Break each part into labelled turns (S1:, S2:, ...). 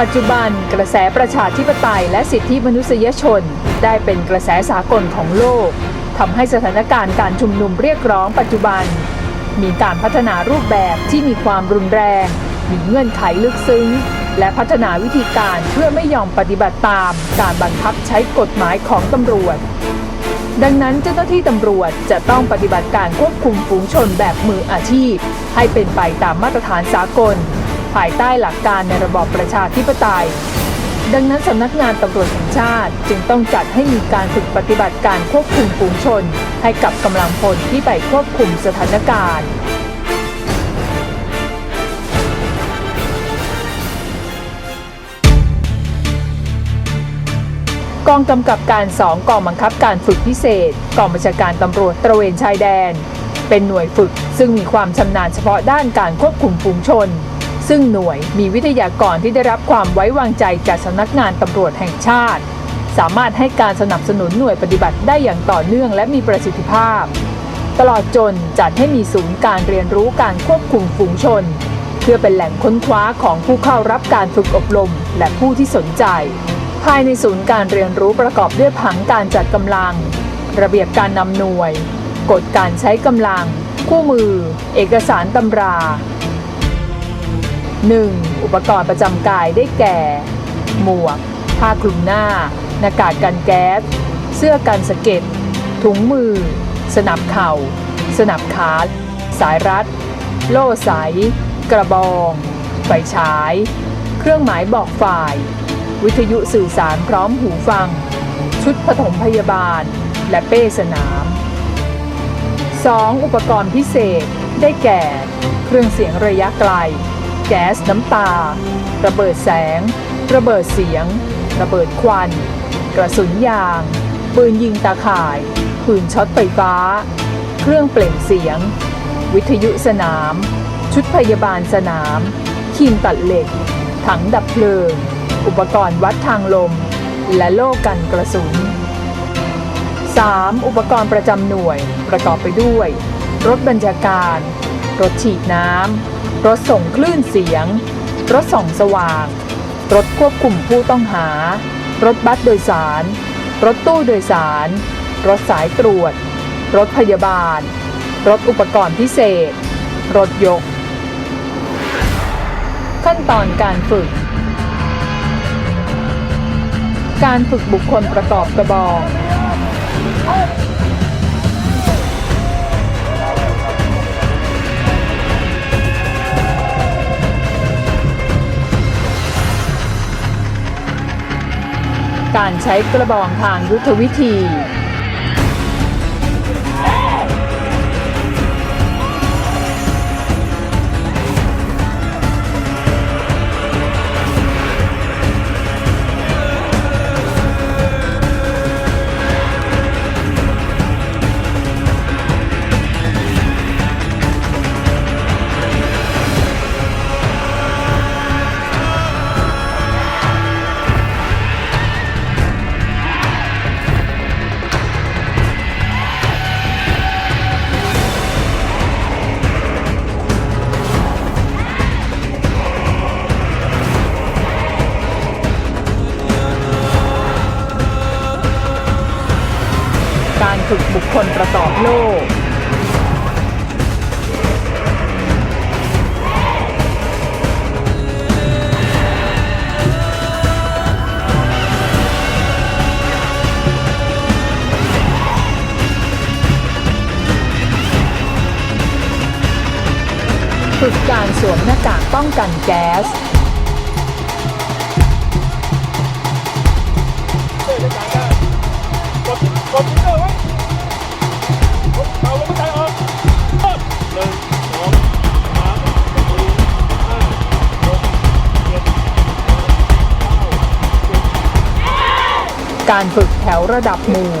S1: ปัจจุบันกระแสประชาธิปไตยและสิทธิมนุษยชน ได้เป็นกระแสสากลของโลกทำให้สถานการณ์การชุมนุมเรียกร้องปัจจุบัน มีการพัฒนารูปแบบที่มีความรุนแรง มีเงื่อนไขลึกซึ้ง และพัฒนาวิธีการเพื่อไม่ยอมปฏิบัติตาม การบังคับใช้กฎหมายของตำรวจ ดังนั้นเจ้าหน้าที่ตำรวจจะต้องปฏิบัติการควบคุมฝูงชนแบบมืออาชีพ ให้เป็นไปตามมาตรฐานสากล ภายใต้หลักการในระบอบประชาธิปไตย ดังนั้นสำนักงานตำรวจแห่งชาติจึงต้องจัดให้มีการฝึกปฏิบัติการควบคุมฝูงชน ให้กับกำลังพลที่ไปควบคุมสถานการณ์กองกำกับการ 2 กองบังคับการฝึกพิเศษ กองบัญชาการตำรวจตระเวนชายแดน เป็นหน่วยฝึกซึ่งมีความชำนาญเฉพาะด้านการควบคุมฝูงชน ซึ่งหน่วยมีวิทยากรที่ได้รับความไว้วางใจจากสำนักงานตำรวจแห่งชาติ สามารถให้การสนับสนุนหน่วยปฏิบัติได้อย่างต่อเนื่องและมีประสิทธิภาพ ตลอดจนจัดให้มีศูนย์การเรียนรู้การควบคุมฝูงชน เพื่อเป็นแหล่งค้นคว้าของผู้เข้ารับการฝึกอบรมและผู้ที่สนใจ ภายในศูนย์การเรียนรู้ประกอบด้วยผังการจัดกำลัง ระเบียบการนำหน่วย กฎการใช้กำลัง คู่มือ เอกสารตำรา 1. อุปกรณ์ประจำกายได้แก่ หมวก ผ้าคลุมหน้า หน้ากากกันแก๊ส เสื้อกันสะเก็ด ถุงมือ สนับเข่า สนับขา สายรัด โล่ใสกระบอง ไฟฉาย เครื่องหมายบอกฝ่าย วิทยุสื่อสารพร้อมหูฟัง ชุดปฐมพยาบาล และเป้สนาม 2. อุปกรณ์พิเศษได้แก่ เครื่องเสียงระยะไกล แก๊สน้ำตา ระเบิดแสง ระเบิดเสียง ระเบิดควัน กระสุนยาง ปืนยิงตาข่าย ปืนช็อตไฟฟ้า เครื่องเปล่งเสียง วิทยุสนาม ชุดพยาบาลสนามครีมตัดเหล็ก ถังดับเพลิง อุปกรณ์วัดทางลม และโล่กันกระสุน 3. อุปกรณ์ประจำหน่วยประกอบไปด้วย รถบัญชาการ รถฉีดน้ำ รถส่งคลื่นเสียง รถส่องสว่าง รถควบคุมผู้ต้องหา รถบัสโดยสาร รถตู้โดยสาร รถสายตรวจ รถพยาบาล รถอุปกรณ์พิเศษ รถยก ขั้นตอนการฝึก การฝึกบุคคลประกอบกระบอง การใช้กระบองทางยุทธวิธี โลก ฝึกการสวมหน้ากากป้องกันแก๊ส
S2: กา
S1: รฝึกแถวระดับหมู่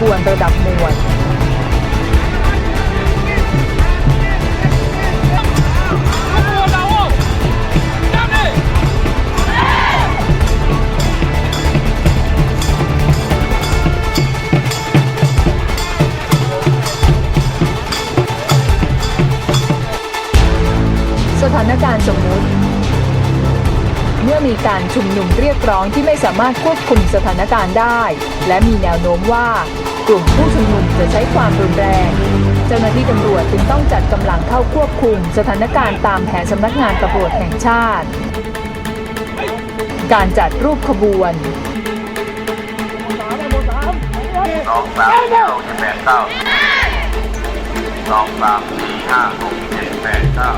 S3: บ
S1: วนระดับมวดสถานการณ์สมมุติ เมื่อมีการชุมนุมเรียกร้องที่ไม่สามารถควบคุมสถานการณ์ได้ และมีแนวโน้มว่า กลุ่มผู้ชุมนุมจะใช้ความรุนแรง เจ้าหน้าที่ตำรวจจึงต้องจัดกำลังเข้าควบคุม สถานการณ์ตามแผนสำนักงานตำรวจแห่งชาติ การจัดรูปขบวน
S3: สองสามสี่หกเจ็ดแปดเก้าสองสามสี่ห้าหกเจ็ดแปดเก้า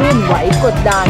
S1: ลื่นไหวกดดัน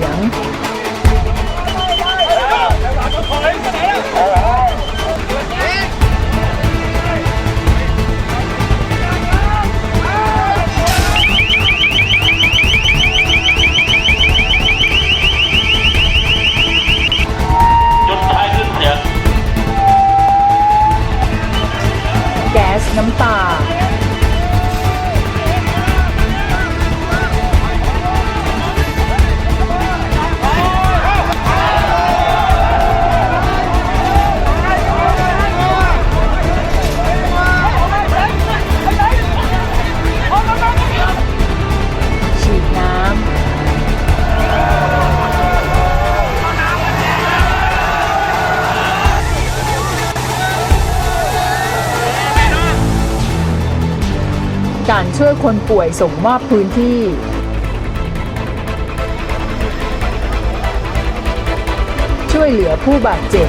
S1: ค กา
S3: ร
S1: ช่วยคนป่วยส่งมอบพื้นที่ช่วยเหลือผู้บาดเจ็บ